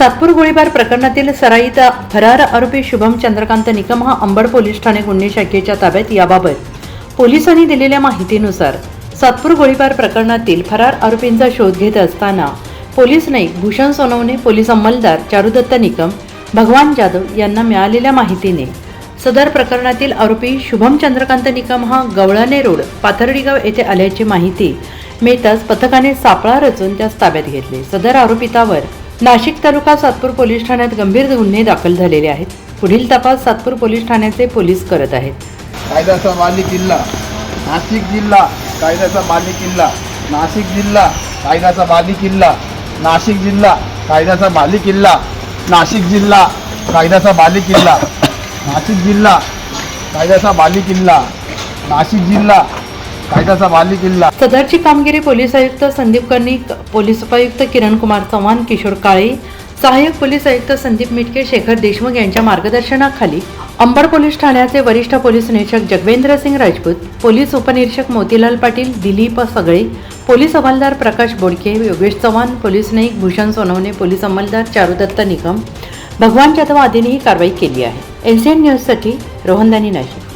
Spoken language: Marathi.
सातपूर गोळीबार प्रकरणातील सराईत फरार आरोपी शुभम चंद्रकांत निकम हा अंबड पोलीस ठाणे गुन्हे शाखेच्या ताब्यात याबाबत पोलिसांनी दिलेल्या माहितीनुसार सातपूर गोळीबार प्रकरणातील फरार आरोपींचा शोध घेत असताना पोलीस नाईक भूषण सोनवणे पोलीस अंमलदार चारुदत्त निकम भगवान जाधव यांना मिळालेल्या माहितीने सदर प्रकरणातील आरोपी शुभम चंद्रकांत निकम हा गवळाने रोड पाथर्डीगाव येथे आल्याची माहिती मिळताच पथकाने सापळा रचून त्यास ताब्यात घेतले. सदर आरोपितावर नाशिक तालुका सातपूर पोलीस ठाण्यात गंभीर गुन्हे दाखल झालेले आहेत. पुढील तपास सातपूर पोलीस ठाण्याचे पोलीस करत आहेत. कायद्याचा बाली किल्ला. नाशिक जिल्हा कायद्याचा बाली किल्ला. नाशिक जिल्हा कायद्याचा बाली किल्ला. नाशिक जिल्हा कायद्याचा बाली किल्ला. नाशिक जिल्हा कायद्याचा बाली किल्ला. नाशिक जिल्हा कायद्याचा बाली किल्ला. नाशिक जिल्हा कायद्याचा बाली किल्ला. सदरची कामगिरी पोलीस आयुक्त संदीप कर्णिक पोलीस उपायुक्त किरण कुमार चव्हाण किशोर काळे सहाय्यक पोलीस आयुक्त संदीप मिटके शेखर देशमुख यांच्या मार्गदर्शनाखाली अंबड पोलीस ठाण्याचे वरिष्ठ पोलीस निरीक्षक जगवेंद्र सिंग राजपूत पोलीस उपनिरीक्षक मोतीलाल पाटील दिलीप सगळे पोलीस हवालदार प्रकाश बोडके योगेश चव्हाण पोलीस नाईक भूषण सोनवणे पोलीस अंमलदार चारुदत्त निकम भगवान जाधव आदींनी ही कारवाई केली आहे. एनसीएन न्यूजसाठी रोहनदानी नाशिक.